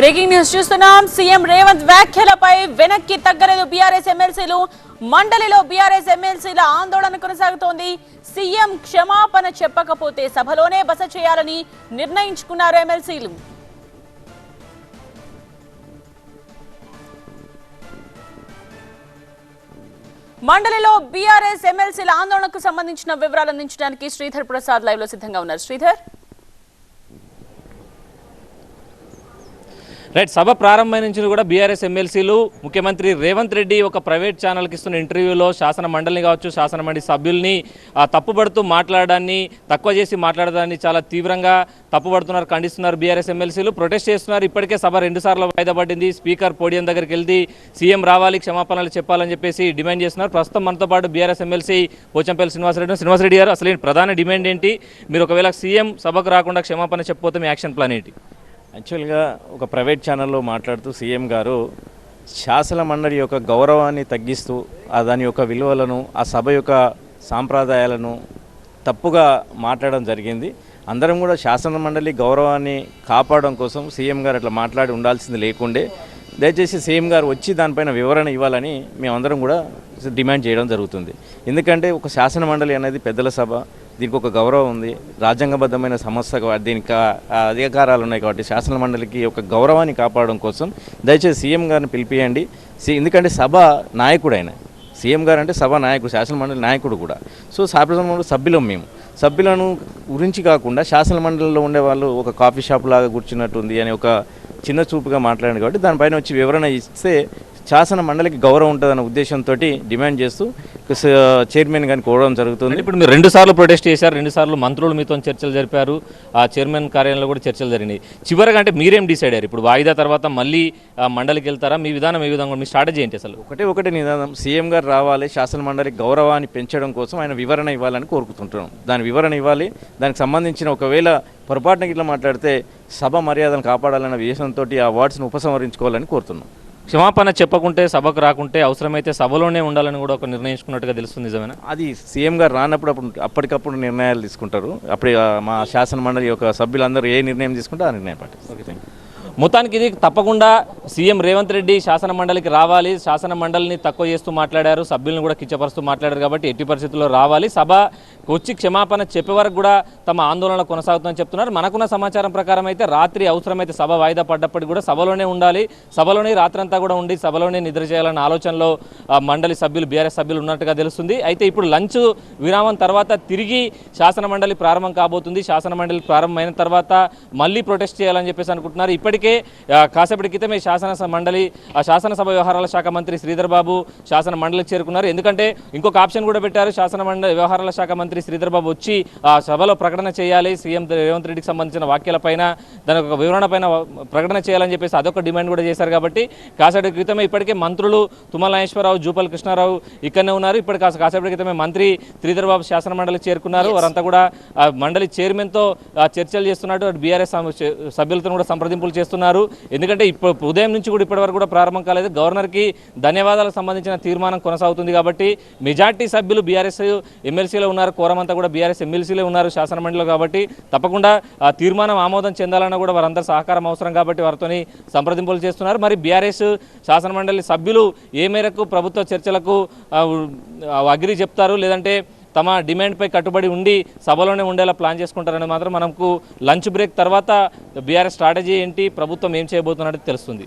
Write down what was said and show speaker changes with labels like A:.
A: Breaking news చూస్తున్నాం. CM Revanth వ్యాఖ్యలపై వెనక్కి తగ్గలేదు బీఆర్ఎస్ ఎమ్మెల్సీలు. మండలిలో బీఆర్ఎస్ ఎమ్మెల్సీల ఆందోళన కొనసాగుతోంది. సీఎం క్షమాపణ చెప్పకపోతే సభలోనే బస చేయాలని నిర్ణయించుకున్నారు ఎమ్మెల్సీలు. మండలిలో బీఆర్ఎస్ ఎమ్మెల్సీల ఆందోళనకు సంబంధించిన వివరాలు అందించడానికి శ్రీధర్ ప్రసాద్ లైవ్లో సిద్ధంగా ఉన్నారు. శ్రీధర్?
B: రైట్ సభ ప్రారంభమైన నుంచి కూడా బీఆర్ఎస్ ఎమ్మెల్సీలు ముఖ్యమంత్రి రేవంత్ రెడ్డి ఒక ప్రైవేట్ ఛానల్కి ఇస్తున్న ఇంటర్వ్యూలో శాసన మండలిని కావచ్చు శాసన మండలి సభ్యుల్ని ఆ, తప్పుపడుతూ మాట్లాడడాన్ని తక్కువ చేసి మాట్లాడడాన్ని చాలా తీవ్రంగా తప్పుపడుతున్నారు ఖండిస్తున్నారు బీఆర్ఎస్ ఎమ్మెల్సీలు. ప్రొటెస్ట్ చేస్తున్నారు. ఇప్పటికే సభ రెండుసార్లు వాయిదా పడింది. స్పీకర్ పోడియం దగ్గరికి వెళ్తే సీఎం రావాలి క్షమాపణలు చెప్పాలని చెప్పేసి డిమాండ్ చేస్తున్నారు. ప్రస్తుతం మనతో పాటు బీఆర్ఎస్ ఎమ్మెల్సీ పోచంపల్లి శ్రీనివాసరెడ్డి శ్రీనివాసరెడ్డి గారు అసలు ప్రధాన డిమాండ్ ఏంటి? మీరు ఒకవేళ సీఎం సభకు రాకుండా క్షమాపణ చెప్పకపోతే మీ యాక్షన్ ప్లాన్ ఏంటి?
C: యాక్చువల్గా ఒక ప్రైవేట్ ఛానల్లో మాట్లాడుతూ సీఎం గారు శాసన మండలి యొక్క గౌరవాన్ని తగ్గిస్తూ ఆ దాని యొక్క విలువలను ఆ సభ యొక్క సాంప్రదాయాలను తప్పుగా మాట్లాడడం జరిగింది. అందరం కూడా శాసన మండలి గౌరవాన్ని కాపాడడం కోసం సీఎం గారు అట్లా మాట్లాడి ఉండాల్సింది లేకుండే. దయచేసి సీఎం గారు వచ్చి దానిపైన వివరణ ఇవ్వాలని మేమందరం కూడా డిమాండ్ చేయడం జరుగుతుంది. ఎందుకంటే ఒక శాసన మండలి అనేది పెద్దల సభ దీనికి ఒక గౌరవం ఉంది. రాజ్యాంగబద్ధమైన సమస్య దీనికి అధికారాలు ఉన్నాయి కాబట్టి శాసన మండలికి ఒక గౌరవాన్ని కాపాడడం కోసం దయచేసి సీఎం గారిని పిలిపియండి. సి ఎందుకంటే సభ నాయకుడు ఆయన సీఎం గారు అంటే సభ నాయకుడు శాసన మండలి నాయకుడు కూడా. సో శాసనమండలి సభ్యులం మేము. సభ్యులను గురించి కాకుండా శాసన మండలిలో ఉండే వాళ్ళు ఒక కాఫీ షాప్ లాగా కూర్చున్నట్టుంది అని ఒక చిన్న చూపుగా మాట్లాడాను కాబట్టి దానిపైన వచ్చి వివరణ ఇస్తే శాసన మండలికి గౌరవం ఉంటుందన్న ఉద్దేశంతో డిమాండ్ చేస్తూ చైర్మన్ గారిని కోరడం జరుగుతుంది.
B: ఇప్పుడు మీరు రెండు సార్లు ప్రొటెస్ట్ చేశారు రెండు సార్లు మంత్రులు మీతో చర్చలు జరిపారు ఆ చైర్మన్ కార్యాలయంలో కూడా చర్చలు జరిగినాయి. చివరిగా అంటే మీరేం డిసైడ్ అయ్యారు? ఇప్పుడు వాయిదా తర్వాత మళ్ళీ మండలికి వెళ్తారా? మీ విధానం ఏ విధంగా మీ స్ట్రాటజీ ఏంటి అసలు?
C: ఒకటే ఒకటే నిదానం. సీఎం గారు రావాలి శాసన మండలి గౌరవాన్ని పెంచడం కోసం ఆయన వివరణ ఇవ్వాలని కోరుకుంటుంటున్నాం దాని వివరణ ఇవ్వాలి. దానికి సంబంధించిన ఒకవేళ పొరపాటున ఇట్లా మాట్లాడితే సభ మర్యాదను కాపాడాలన్న విషయంతో ఆ వర్డ్స్ని ఉపసంహరించుకోవాలని కోరుతున్నాం.
B: క్షమాపణ చెప్పకుంటే సభకు రాకుంటే అవసరమైతే సభలోనే ఉండాలని కూడా ఒక నిర్ణయించుకున్నట్టుగా తెలుస్తుంది నిజమేనా?
C: అది సీఎం గారు రానప్పుడు అప్పుడు అప్పటికప్పుడు నిర్ణయాలు తీసుకుంటారు. అప్పుడు మా శాసన మండలి యొక్క సభ్యులందరూ ఏ నిర్ణయం తీసుకుంటే ఆ నిర్ణయం పాటిస్తారు. ఓకే థ్యాంక్ యూ
B: మొత్తానికి ఇది తప్పకుండా సీఎం రేవంత్ రెడ్డి శాసన మండలికి రావాలి. శాసన మండలిని తక్కువ చేస్తూ మాట్లాడారు. సభ్యులను కూడా కిచ్చపరుస్తూ మాట్లాడారు కాబట్టి ఎట్టి పరిస్థితుల్లో రావాలి. సభ వచ్చి క్షమాపణ చెప్పే వరకు కూడా తమ ఆందోళన కొనసాగుతుందని చెప్తున్నారు. మనకున్న సమాచారం ప్రకారం అయితే రాత్రి అవసరమైతే సభ వాయిదా పడ్డప్పటికి కూడా సభలోనే ఉండాలి. సభలోనే రాత్రంతా కూడా ఉండి సభలోనే నిద్ర చేయాలన్న ఆలోచనలో మండలి సభ్యులు బీఆర్ఎస్ సభ్యులు ఉన్నట్టుగా తెలుస్తుంది. అయితే ఇప్పుడు లంచ్ విరామం తర్వాత తిరిగి శాసన మండలి ప్రారంభం కాబోతుంది. శాసన మండలి ప్రారంభమైన తర్వాత మళ్ళీ ప్రొటెస్ట్ చేయాలని చెప్పేసి అనుకుంటున్నారు. ఇప్పటికే ఆ, కాసేపటి క్రితమే శాసన మండలి ఆ శాసనసభ వ్యవహారాల శాఖ మంత్రి శ్రీధర్ బాబు శాసన మండలికి చేరుకున్నారు. ఎందుకంటే ఇంకొక ఆప్షన్ కూడా పెట్టారు. శాసన మండలి వ్యవహారాల శాఖ మంత్రి శ్రీధర్ బాబు వచ్చి ఆ సభలో ప్రకటన చేయాలి. సీఎం రేవంత్ రెడ్డికి సంబంధించిన వ్యాఖ్యలపైన దాని ఒక వివరణ పైన ప్రకటన చేయాలని చెప్పేసి అదొక డిమాండ్ కూడా చేశారు కాబట్టి కాసేపటి క్రితమే ఇప్పటికే మంత్రులు తుమ్మల నాగేశ్వరరావు జూపల్ కృష్ణారావు ఇక్కడనే ఉన్నారు. ఇప్పటి కాస కాసేపటి క్రితమే మంత్రి శ్రీధర్ బాబు శాసన మండలికి చేరుకున్నారు. వారంతా కూడా మండలి చైర్మన్తో చర్చలు చేస్తున్నట్టు బీఆర్ఎస్ సభ్యులతో కూడా సంప్రదింపులు చేస్తున్నారు. ఎందుకంటే ఇప్పుడు ఉదయం నుంచి కూడా ఇప్పటి వరకు కూడా ప్రారంభం కాలేదు. గవర్నర్కి ధన్యవాదాలకు సంబంధించిన తీర్మానం కొనసాగుతుంది కాబట్టి మెజార్టీ సభ్యులు బీఆర్ఎస్ ఎమ్మెల్సీలో ఉన్నారు. కోరమంతా కూడా బీఆర్ఎస్ ఎమ్మెల్సీలో ఉన్నారు శాసనమండలిలో కాబట్టి తప్పకుండా ఆ తీర్మానం ఆమోదం చెందాలన్నా కూడా వారందరూ సహకారం అవసరం కాబట్టి వారితోని సంప్రదింపులు చేస్తున్నారు. మరి బీఆర్ఎస్ శాసనమండలి సభ్యులు ఏ మేరకు ప్రభుత్వ చర్చలకు అగ్రి చెప్తారు? లేదంటే తమ డిమాండ్పై కట్టుబడి ఉండి సభలోనే ఉండేలా ప్లాన్ చేసుకుంటారని మాత్రం మనకు లంచ్ బ్రేక్ తర్వాత బీఆర్ఎస్ స్ట్రాటజీ ఏంటి ప్రభుత్వం ఏం చేయబోతున్నట్టు తెలుస్తుంది.